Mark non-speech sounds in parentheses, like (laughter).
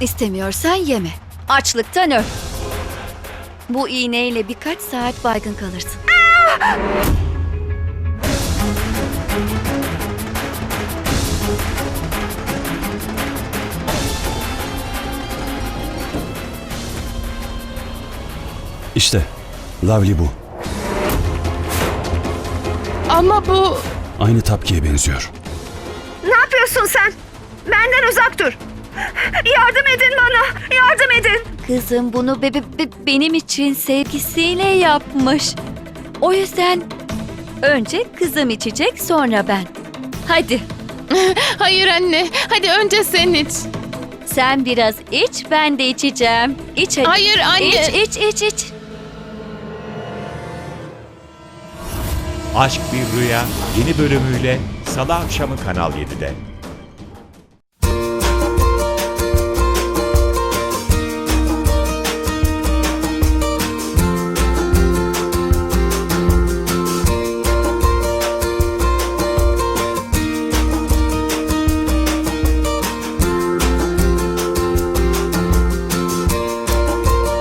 İstemiyorsan yeme. Açlıktan öl. Bu iğneyle birkaç saat baygın kalırsın. İşte Lavli bu. Ama bu... Aynı Tapki'ye benziyor. Ne yapıyorsun sen? Benden uzak dur. Kızım bunu be- be- be- benim için sevgisiyle yapmış. O yüzden önce kızım içecek sonra ben. Hadi (laughs) Hayır anne. Hadi önce sen iç. sen biraz iç ben de içeceğim. İç hadi. Hayır anne. İç iç iç iç. Aşk Bir Rüya yeni bölümüyle Salı akşamı Kanal 7'de.